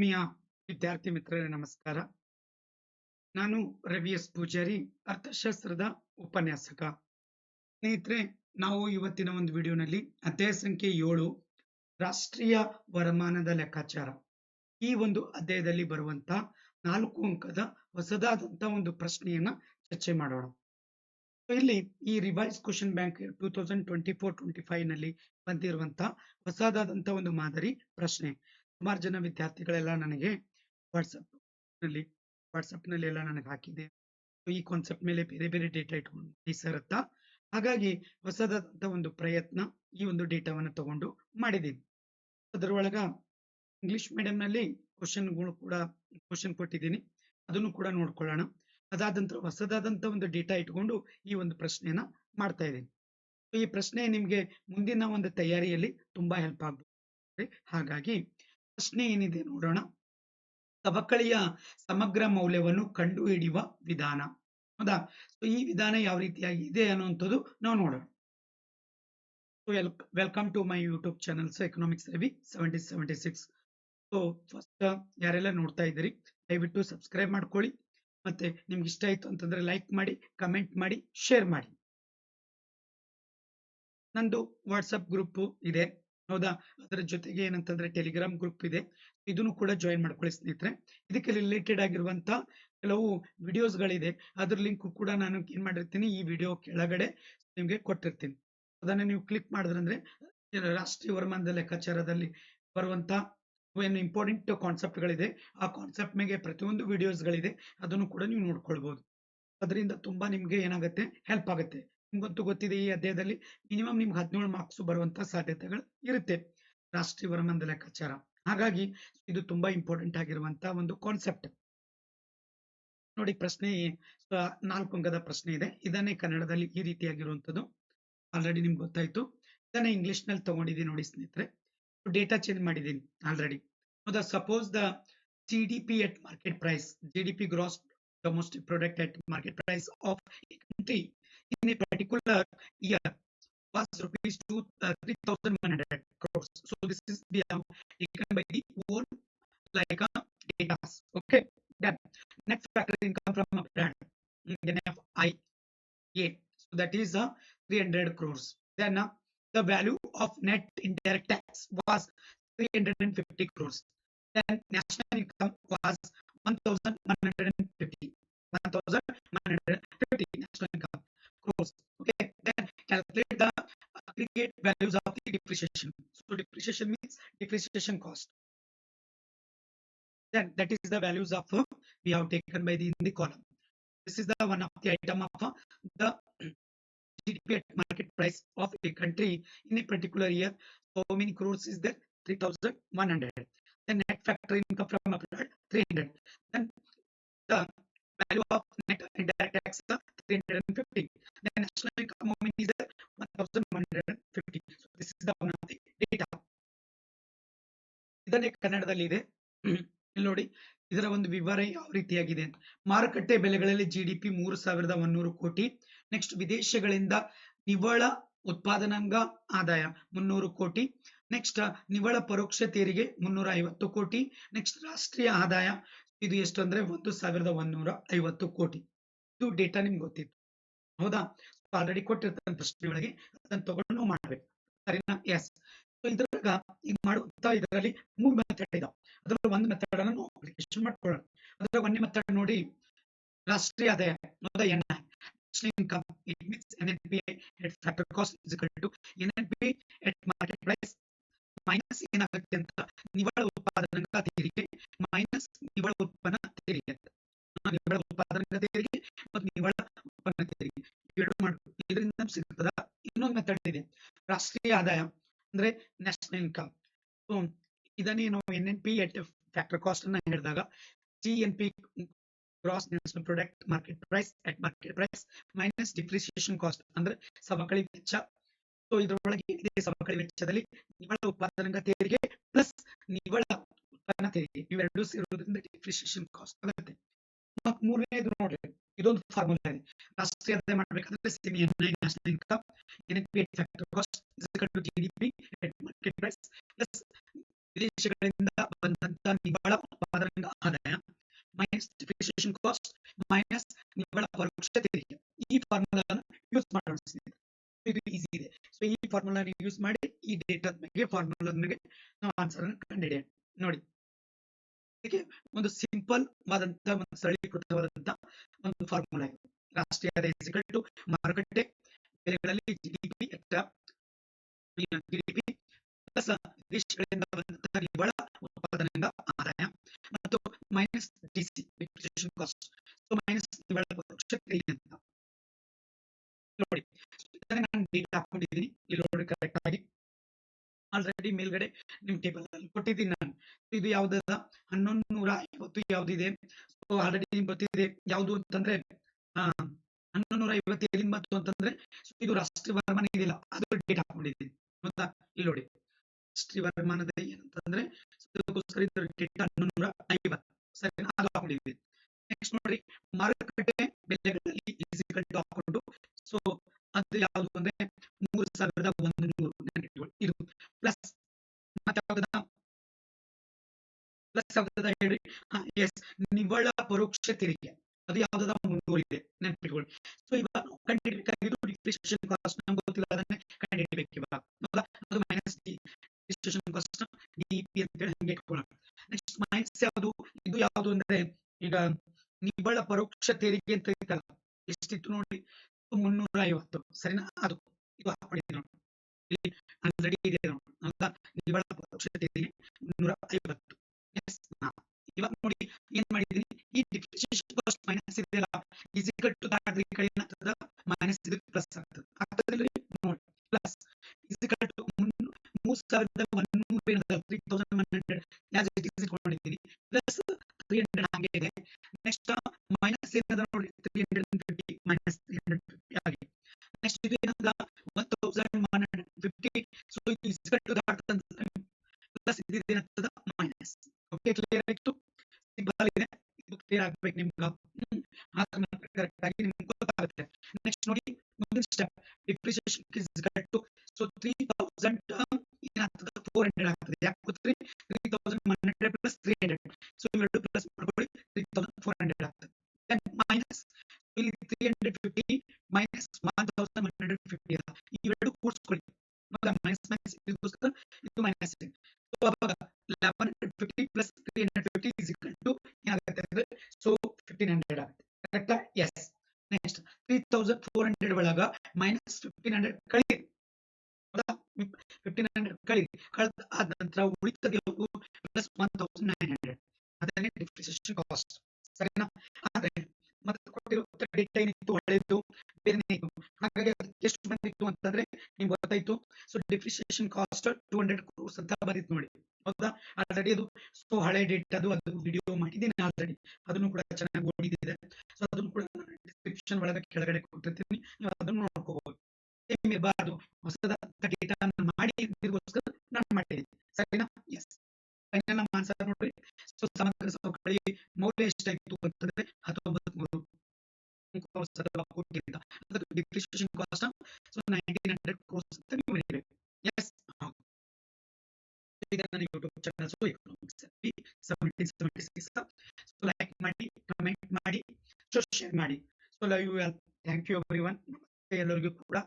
ಆತ್ಮೀಯ ವಿದ್ಯಾರ್ಥಿ ಮಿತ್ರರೇ, ನಮಸ್ಕಾರ. ನಾನು ರವಿ ಎಸ್. ಪೂಜಾರಿ, ಅರ್ಥಶಾಸ್ತ್ರದ ಉಪನ್ಯಾಸಕ. ಸ್ನೇಹಿತರೆ, ನಾವು ಇವತ್ತಿನ ಒಂದು ವಿಡಿಯೋನಲ್ಲಿ ಅಧ್ಯಾಯ ಸಂಖ್ಯೆ ಏಳು, ರಾಷ್ಟ್ರೀಯ ವರಮಾನದ ಲೆಕ್ಕಾಚಾರ. ಈ ಒಂದು ಅಧ್ಯಾಯದಲ್ಲಿ ಬರುವಂತ ನಾಲ್ಕು ಅಂಕದ ಹೊಸದಾದಂತ ಒಂದು ಪ್ರಶ್ನೆಯನ್ನ ಚರ್ಚೆ ಮಾಡೋಣ. ಇಲ್ಲಿ ಈ revise question bank two thousand twenty four twenty ಫೈವ್ನಲ್ಲಿ ಬಂದಿರುವಂತಹ ಹೊಸದಾದಂತಹ ಒಂದು ಮಾದರಿ ಪ್ರಶ್ನೆ. ಸುಮಾರು ಜನ ವಿದ್ಯಾರ್ಥಿಗಳೆಲ್ಲ ನನಗೆ ವಾಟ್ಸಪ್ನಲ್ಲಿ ವಾಟ್ಸಪ್ನಲ್ಲಿ ಎಲ್ಲ ನನಗೆ ಹಾಕಿದೆ. ಈ ಕಾನ್ಸೆಪ್ಟ್ ಮೇಲೆ ಬೇರೆ ಬೇರೆ ಡೇಟಾ ಇಟ್ಕೊಂಡು ಸರತ್ತ ಹಾಗಾಗಿ ಹೊಸದಾದಂತ ಒಂದು ಪ್ರಯತ್ನ ಈ ಒಂದು ಡೇಟಾವನ್ನು ತಗೊಂಡು ಮಾಡಿದ್ದೀನಿ ಅದರೊಳಗ ಇಂಗ್ಲಿಷ್ ಮೀಡಿಯಂ ನಲ್ಲಿ ಕ್ವಶನ್ಗಳು ಕೂಡ ಕ್ವಶನ್ ಕೊಟ್ಟಿದ್ದೀನಿ. ಅದನ್ನು ಕೂಡ ನೋಡ್ಕೊಳ್ಳೋಣ. ಅದಾದ ನಂತರ ಹೊಸದಾದಂತ ಒಂದು ಡೇಟಾ ಇಟ್ಕೊಂಡು ಈ ಒಂದು ಪ್ರಶ್ನೆಯನ್ನ ಮಾಡ್ತಾ ಇದ್ದೀನಿ. ಈ ಪ್ರಶ್ನೆ ನಿಮ್ಗೆ ಮುಂದಿನ ಒಂದು ತಯಾರಿಯಲ್ಲಿ ತುಂಬಾ ಹೆಲ್ಪ್ ಆಗ್ಬೋದು. ಹಾಗಾಗಿ ಪ್ರಶ್ನೆ ಏನಿದೆ ನೋಡೋಣ. ಸವಕಳಿಯ ಸಮಗ್ರ ಮೌಲ್ಯವನ್ನು ಕಂಡುಹಿಡಿಯುವ ವಿಧಾನ. ಹೌದಾ? ಸೊ ಈ ವಿಧಾನ ಯಾವ ರೀತಿಯಾಗಿ ಇದೆ ಅನ್ನುವಂಥದ್ದು ನಾವು ನೋಡೋಣ. Welcome to my YouTube channels economics Ravi seventy seventy six so first ಯಾರೆಲ್ಲ ನೋಡ್ತಾ ಇದ್ದೀರಿ, ದಯವಿಟ್ಟು ಸಬ್ಸ್ಕ್ರೈಬ್ ಮಾಡ್ಕೊಳ್ಳಿ. ಮತ್ತೆ ನಿಮ್ಗೆ ಇಷ್ಟ ಆಯಿತು ಅಂತಂದ್ರೆ ಲೈಕ್ ಮಾಡಿ ಕಮೆಂಟ್ ಮಾಡಿ ಶೇರ್ ಮಾಡಿ. ನಂದು ವಾಟ್ಸಪ್ ಗ್ರೂಪ್ ಇದೆ. ಹೌದಾ? ಅದರ ಜೊತೆಗೆ ಏನಂತಂದ್ರೆ ಟೆಲಿಗ್ರಾಮ್ ಗ್ರೂಪ್ ಇದೆ. ಇದನ್ನು ಕೂಡ ಜಾಯಿನ್ ಮಾಡ್ಕೊಳ್ಳಿ ಸ್ನೇಹಿತರೆ. ಇದಕ್ಕೆ ರಿಲೇಟೆಡ್ ಆಗಿರುವಂತ ಕೆಲವು ವಿಡಿಯೋಸ್ಗಳಿದೆ ಅದ್ರ ಲಿಂಕ್ ಕೂಡ ನಾನು ಏನ್ ಮಾಡಿರ್ತೀನಿ, ಈ ವಿಡಿಯೋ ಕೆಳಗಡೆ ನಿಮ್ಗೆ ಕೊಟ್ಟಿರ್ತೀನಿ. ಅದನ್ನ ನೀವು ಕ್ಲಿಕ್ ಮಾಡಿದ್ರಂದ್ರೆ ರಾಷ್ಟ್ರೀಯ ವರಮಾನದ ಲೆಕ್ಕಾಚಾರದಲ್ಲಿ ಬರುವಂತ ಏನು ಇಂಪಾರ್ಟೆಂಟ್ ಕಾನ್ಸೆಪ್ಟ್ ಗಳಿದೆ. ಆ ಕಾನ್ಸೆಪ್ಟ್ ಮೇಲೆ ಪ್ರತಿಯೊಂದು ವಿಡಿಯೋಸ್ಗಳಿದೆ ಅದನ್ನು ಕೂಡ ನೀವು ನೋಡ್ಕೊಳ್ಬಹುದು ಅದರಿಂದ ತುಂಬಾ ನಿಮ್ಗೆ ಏನಾಗುತ್ತೆ? ಹೆಲ್ಪ್ ಆಗುತ್ತೆ. ನಿಮ್ಗಂತೂ ಗೊತ್ತಿದೆ ಈ ಅಧ್ಯಾಯದಲ್ಲಿ. ಮಿನಿಮಮ್ ನಿಮ್ಗೆ ಹದಿನೇಳು ಮಾರ್ಕ್ಸ್ ಬರುವಂತ ಸಾಧ್ಯತೆಗಳು ಇರುತ್ತೆ. ರಾಷ್ಟ್ರೀಯ ವರಮಾನದ ಲೆಕ್ಕಾಚಾರ. ಹಾಗಾಗಿ ಇದು ತುಂಬಾ ಇಂಪಾರ್ಟೆಂಟ್ ಆಗಿರುವಂತ ಒಂದು ಕಾನ್ಸೆಪ್ಟ್ ನೋಡಿ ಪ್ರಶ್ನೆ ನಾಲ್ಕು ಅಂಗದ ಪ್ರಶ್ನೆ ಇದೆ. ಇದನ್ನೇ ಕನ್ನಡದಲ್ಲಿ ಈ ರೀತಿಯಾಗಿರುವಂತದ್ದು ಆಲ್ರೆಡಿ ನಿಮ್ಗೆ ಗೊತ್ತಾಯ್ತು. ಇದನ್ನ ಇಂಗ್ಲಿಷ್ನಲ್ಲಿ ತಗೊಂಡಿದ್ದೀನಿ ನೋಡಿ ಸ್ನೇಹಿತರೆ. ಡೇಟಾ ಚೇಂಜ್ ಮಾಡಿದ್ದೀನಿ ಆಲ್ರೆಡಿ ಹೌದಾ? Suppose the G D P at market price G D P gross domestic product at market price of country in a particular year was rupees to uh, 3,100 crores. So this is the income taken by the own like a data. Okay, then next factor income from a brand then FIA. So that is uh, 300 crores. Then uh, the value of net indirect tax was 350 crores. Then national income depreciation. So depreciation means depreciation cost. Then that is the values of uh, we have taken by the in the column. This is the one of the item of uh, the GDP at market price of a country in a particular year. So how many crores is there? 3,100. Then net factor income from abroad 300. Then the value of net indirect tax uh, 350. Then national income this one of the data. ಇದನ್ನೇ ಕನ್ನಡದಲ್ಲಿ ಇದೆ. ಇಲ್ಲಿ ನೋಡಿ, ಇದರ ಒಂದು ವಿವರ ಯಾವ ರೀತಿಯಾಗಿದೆ ಅಂತ. ಮಾರುಕಟ್ಟೆ ಬೆಲೆಗಳಲ್ಲಿ ಜಿಡಿಪಿ ಮೂರು ಸಾವಿರದ ಒಂದೂರು ಕೋಟಿ. ನೆಕ್ಸ್ಟ್ ವಿದೇಶಗಳಿಂದ ನಿವ್ವಳ ಉತ್ಪಾದನಾಂಗ ಆದಾಯ ಮುನ್ನೂರು ಕೋಟಿ. ನೆಕ್ಸ್ಟ್ ನಿವ್ವಳ ಪರೋಕ್ಷ ತೆರಿಗೆ ಮುನ್ನೂರ ಐವತ್ತು ಕೋಟಿ. ನೆಕ್ಸ್ಟ್ ರಾಷ್ಟ್ರೀಯ ಆದಾಯ ಇದು ಎಷ್ಟು ಅಂದ್ರೆ ಒಂದು ಸಾವಿರದ ಒಂದೂರ ಐವತ್ತು ಕೋಟಿ. ಇದು ಡೇಟಾ ನಿಮ್ಗೆ ಗೊತ್ತಿತ್ತು. ಹೌದಾ? ಆಲ್ರೆಡಿ ಕೊಟ್ಟಿರ್ತಕ್ಕಂಥ ಪ್ರಶ್ನೆಗಳಿಗೆ ಅದನ್ನು ತಗೊಂಡು ಮಾಡ್ಬೇಕು. ಸರಿನಾ ಎಸ್ ಇದ್ರಾಗ ಈಗ ಮಾಡುವಂತ ಇದರಲ್ಲಿ ಮೂರು ಮೆಥಡ್ ಇದಾವೆ. ಅದರಲ್ಲಿ ಒಂದು ಮೆಥಡ್ ಅನ್ನು ಅಪ್ಲಿಕೇಶನ್ ಮಾಡ್ಕೊಳ್ಳೋಣ. ಅದರ ಒಂದೇ ಮೆಥಡ್ ನೋಡಿ ರಾಷ್ಟ್ರೀಯ ಆದಾಯ ಮೊದಲ N N N P at factor cost is equal to N N P at market price minus ಏನಾಗುತ್ತೆ ಅಂತ ನಿವ್ವಳ ಉತ್ಪಾದನಾ ತೆರಿಗೆ ಮೈನಸ್ ನಿವ್ವಳ ಉತ್ಪನ್ನ ತೆರಿಗೆ ನಿವ್ವಳ ಉತ್ಪಾದನಾ ತೆರಿಗೆ ಮತ್ತು ನಿವ್ವಳ ಉತ್ಪನ್ನ ತೆರಿಗೆ. ಇವೆರಡು ಮಾಡ್ಬೇಕು ಇದರಿಂದ ಸಿಗ್ತದ? ಇನ್ನೊಂದು ಮೆಥಡ್ ಇದೆ. ರಾಷ್ಟ್ರೀಯ ಆದಾಯ ಅಂದ್ರೆ ನ್ಯಾಷನಲ್ ಇನ್ಕಮ್ ಇದನ್ನೇ ನಾವು N N P at factor cost ಅನ್ನ ಹೇಳಿದಾಗ G N P gross national product market price at market price minus depreciation cost ಅಂದ್ರೆ ಸವಕಳಿ ವೆಚ್ಚ. ಸೊ ಇದರೊಳಗೆ ಇದೆ ಸವಕಳಿ ವೆಚ್ಚದಲ್ಲಿ ನಿವ್ವಳ ಉತ್ಪಾದನಾ ತೆರಿಗೆ ಪ್ಲಸ್ ನಿವ್ವಳ ಉತ್ಪನ್ನ ತೆರಿಗೆ. ಇವೆರಡು ಸೇರೋದ್ರಿಂದ ಡಿಪ್ರಿಸಿಯೇಷನ್ ಕಾಸ್ಟ್ ಆಗುತ್ತೆ. ಮೂರನೇದು ನೋಡ್ರಿ, ಇದೊಂದು ಫಾರ್ಮುಲಾ ಇದೆ. ರಾಷ್ಟ್ರೀಯ ಆದಾಯ ಮಾಡಬೇಕಾದ್ರೆ I national income P factor cost G D P market price plus ವಿದೇಶಗಳಿಂದ ಬಂದಂತ ನಿವ್ವಳ ಮೈನಸ್ ಡಿಪ್ರಿಸಿಯೇಷನ್ ಕಾಸ್ಟ್ ಮೈನಸ್ ನಿವ್ವಳ ಪರೋಕ್ಷ ತೆರಿಗೆ ಈ ಫಾರ್ಮುಲಾನ ಯೂಸ್ ಮಾಡೋಣ. ಇದು ಈಸಿ ಇದೆ. ಸೊ ಈ ಫಾರ್ಮುಲಾ ಯೂಸ್ ಮಾಡಿ ಈ ಡೇಟಾ ಮೇಲೆ ಫಾರ್ಮುಲಾ ಮೇಲೆ ನಾವು ಆನ್ಸರ್ ಅನ್ನು ಕಂಡುಹಿಡಿಯೋಣ ನೋಡಿ. ಇದಕ್ಕೆ ಒಂದು ಸಿಂಪಲ್ ಆದಂತ, ಒಂದು ಸರಳೀಕೃತವಾದಂತ ಒಂದು ಫಾರ್ಮುಲಾ ಇದೆ. ರಾಷ್ಟ್ರೀಯ ಆದಾಯ ಮಾರುಕಟ್ಟೆ ಬೆಲೆಗಳಲ್ಲಿ ಜಿಡಿಪಿ ಪ್ಲಸ್ ವಿದೇಶಗಳಿಂದ ಬಂದಂತಹ ನಿವ್ವಳ ಉತ್ಪಾದನೆಯಿಂದ ಆದಾಯ ಮತ್ತು minus DC cost so minus ನಿವ್ವಳ ಪರೋಕ್ಷ ತೆರಿಗೆ ಅಂತ. ನೋಡಿ ನಾನು ಡೇಟಾ ಹಾಕೊಂಡಿದ್ದೀನಿ. ಇಲ್ಲಿ ನೋಡಿ ಕರೆಕ್ಟ್ ಆಗಿ. ಆಲ್ರೆಡಿ ಮೇಲ್ಗಡೆ ನಿಮ್ ಟೇಬಲ್ ಅಲ್ಲಿ ಕೊಟ್ಟಿದ್ದೀನಿ ನಾನು. ಇದು ಯಾವ್ದದ? ಹನ್ನೊಂದು ನೂರ ಐವತ್ತು ಯಾವ್ದಿದೆ? ಸೊ ಆಲ್ರೆಡಿ ನಿಮ್ಗೆ ಗೊತ್ತಿದೆ ಯಾವ್ದು ಅಂತಂದ್ರೆ ಹನ್ನೊಂದು ನೂರ ಐವತ್ತು ಎಲ್ಲಿಂದ ಬಂತು ಅಂತಂದ್ರೆ, ಇದು ರಾಷ್ಟ್ರೀಯ ವರಮಾನ ಇದೆಯಲ್ಲ, ಅದು ಡೇಟ್ ಹಾಕೊಂಡಿದ್ದೀನಿ. ಗೊತ್ತಾ? ಇಲ್ಲಿ ನೋಡಿ. ವರಮಾನದ ಏನಂತಂದ್ರೆ ಕೆಟ್ಟ ಅದಕ್ಕೋಸ್ಕರ ಇದು ಡೇಟ್ ನೂರ ಐವತ್ತು ಸರಿ ನೆಕ್ಸ್ಟ್ ನೋಡ್ರಿ. ಮಾರುಕಟ್ಟೆ ಬೆಲೆಗಳಲ್ಲಿ ಹಾಕೊಂಡು ಸೊ ಅದು ಯಾವುದು ಅಂದ್ರೆ, ಮೂರು ಸಾವಿರದ ಒಂದು ನೂರು. ಇದು ಪ್ಲಸ್ ಪ್ಲಸ್ ಯಾವ್ದದ? ಹೇಳಿ ಎಸ್ ನಿವ್ವಳ ಪರೋಕ್ಷ ತೆರಿಗೆ. ಅದು ಯಾವ್ದದ? ಮುಂದುವರಿದೆ ನೆನಪಿಟ್ಕೊಳ್ಳಿ. ಸೊ ಇವಾಗ ಕಂಡುಹಿಡಿಬೇಕಾಗಿದ್ದು ಡಿಪ್ರಿಸಿಯೇಷನ್ ಕಾಸ್ಟ್ ನಮ್ಗೆ ಗೊತ್ತಿಲ್ಲ, ಅದನ್ನೇ ಕಂಡುಹಿಡಿಬೇಕು ಇವಾಗ. ಡಿಪ್ರಿಸಿಯೇಷನ್ ಕಾಸ್ಟ್ ಡಿಪಿ ಅಂತ ಹೇಳಿ ಹಂಗೆ ಇಟ್ಕೊಳ್ಳೋಣ ನೆಕ್ಸ್ಟ್ ಮೈನಸ್ ಯಾವುದು ಇದು ಯಾವುದು ಅಂದ್ರೆ ಈಗ ನಿವ್ವಳ ಪರೋಕ್ಷ ತೆರಿಗೆ ಅಂತ ಇತ್ತಲ್ಲ ಎಷ್ಟಿತ್ತು ನೋಡಿ? ಮುನ್ನೂರ ಐವತ್ತು ಸರಿನಾ? ಅದು ಇದು ಹಾಕೊಂಡಿದ್ದೀನಿ ನೋಡಿ. ಆಲ್ರೆಡಿ ಇದೆ ನೋಡಿ. ಹೌದಾ ನಿವ್ವಳ ಪರೋಕ್ಷ ತೆರಿಗೆ ಮುನ್ನೂರ ಐವತ್ತು ಎಸ್ ಇವಾಗ ನೋಡಿ, ಏನ್ ಮಾಡಿದೀನಿ ಈ ಡಿಪ್ರಿಸಿಯೇಷನ್ ಕಾಸ್ಟ್ ಮೈನಸ್ ಇದೆಯಲ್ಲ ಈಕ್ವಲ್ ಟು ದಾಟ್ ಈ ಕಡೆ ಏನಾಗ್ತದ ಮೈನಸ್ ಇದಕ್ಕೆ ಪ್ಲಸ್ ಆಗ್ತದೆ? ಆಗ್ತದೆ ಮೂರ್ thousand one hundred plus three hundred ಹಾಗೆ ನೆಕ್ಸ್ಟ್ ಮೈನಸ್ ಏನದ ನೋಡಿ three hundred fifty minus hundred fifty next ಇದು ಏನದ one thousand one fifty so ಇದು ಪ್ಲಸ್ ಇದು ಮೈನಸ್ ಕ್ಲಿಯರ್ ಆಯ್ತು? ಸಿಂಪಲ್ ಇದೆ. ನಿಮ್ಗೆ. ಕರೆಕ್ಟ್ ಆಗಿ ನಿಮ್ಗೆ ಗೊತ್ತಾಗುತ್ತೆ. ನೆಕ್ಸ್ಟ್ ನೋಡಿ, ಮುಂದಿನ step depreciation is two so three thousand ಏನಾಗ್ತದೆ ಫೋರ್ ಹಂಡ್ರೆಡ್ ಆಗ್ತದೆ ಯಾಕೆ ಗೊತ್ತ್ರಿ three thousand one hundred plus three hundred so ಇವೆರಡು ಪ್ಲಸ್ ಮಾಡ್ಕೊಳ್ಳಿ ತ್ರೀ ತೌಸಂಡ್ ಫೋರ್ ಹಂಡ್ರೆಡ್ ಆಗ್ತದೆ ದೆನ್ ಮೈನಸ್ ಇಲ್ಲಿ three hundred fifty minus one thousand one hundred fifty ಅಲ್ಲ ಇವೆರಡು ಕೂಡಿಸ್ಕೊಳ್ಳಿ ಹೌದಾ ಮೈನಸ್ ಮೈನಸ್ ಇದಕ್ಕೋಸ್ಕರ ಇದು ಮೈನಸ್ ಇದೆ ಸೊ ಅವಾಗ eleven hundred fifty plus three hundred fifty is equal to ಏನಾಗುತ್ತೆ ಅಂದ್ರೆ ಸೊ ಫಿಫ್ಟೀನ್ ಹಂಡ್ರೆಡ್ ಆಗುತ್ತೆ ಕರೆಕ್ಟಾ yes next three thousand four hundred ಒಳಗ ಮೈನಸ್ ಫಿಫ್ಟೀನ್ ಹಂಡ್ರೆಡ್ ಕಳಿ ಫಿಫ್ಟೀನ್ ಹಂಡ್ರೆಡ್ ಕಳಿ ಕಳೆದ ಆದ ನಂತರ ಯಾವುದು? Plus one thousand nine hundred ಅದನ್ನೇ ಡಿಪ್ರಿಸಿಯೇಷನ್ ಕಾಸ್ಟ್ ಸರಿನಾ? ಆದ್ರೆ ಮತ್ತೆ ಕೊಟ್ಟಿರೋ ಡೇಟಾ ಏನಿತ್ತು? ಹಳೆಯದು ಬೇರೆ ಇತ್ತು ಹಾಗಾಗಿ ಅದಕ್ಕೆ ಎಷ್ಟು ಬಂದಿತ್ತು ಅಂತಂದ್ರೆ ನಿಮ್ಗೆ ಗೊತ್ತಾಯ್ತು. So depreciation cost two hundred crores ಅಂತ ಬಂದಿತ್ತು ನೋಡಿ. ಹೌದಾ? ಆಲ್ರೆಡಿ ಅದು ಸೊ ಹಳೆ ಡೇಟ್ ಅದು ಅದು ವಿಡಿಯೋ ಮಾಡಿದ್ದೀನಿ ಆಲ್ರೆಡಿ ಅದನ್ನು ಕೂಡ ಚೆನ್ನಾಗಿ ಓಡಿದಿದೆ ಸೊ ಅದನ್ನು ಕೂಡ ಡಿಸ್ಕ್ರಿಪ್ಷನ್ ಒಳಗೆ ಕೆಳಗಡೆ ಕೊಟ್ಟಿರ್ತೀನಿ. ನೀವು ಅದನ್ನು ನೋಡ್ಕೋಬಹುದು ಸೇಮ್ ಹೊಸದಾದ ಡೇಟಾ ಮಾಡಿ ಇದಕ್ಕೋಸ್ಕರ ನಾನು ಮಾಡಿದ್ದೀನಿ. ಸರಿನಾ? ಎಸ್ ಫೈನಲ್ ಆನ್ಸರ್ ನೋಡ್ರಿ ಸೊ ಸಮಗ್ರ ಸವಕಳಿ ಮೌಲ್ಯ ಎಷ್ಟಾಯ್ತು ಅಂತಂದ್ರೆ ಹತ್ತೊಂಬತ್ತು ಮೂರು depreciation cost so nineteen hundred crores ಅಂತ ನೀವು yes YouTube channel so economics seventeen seventy six so like ಮಾಡಿ ಕಮೆಂಟ್ ಮಾಡಿ ಸೊ ಶೇರ್ ಮಾಡಿ. So love you thank you everyone ಎಲ್ಲರಿಗೂ ಕೂಡ.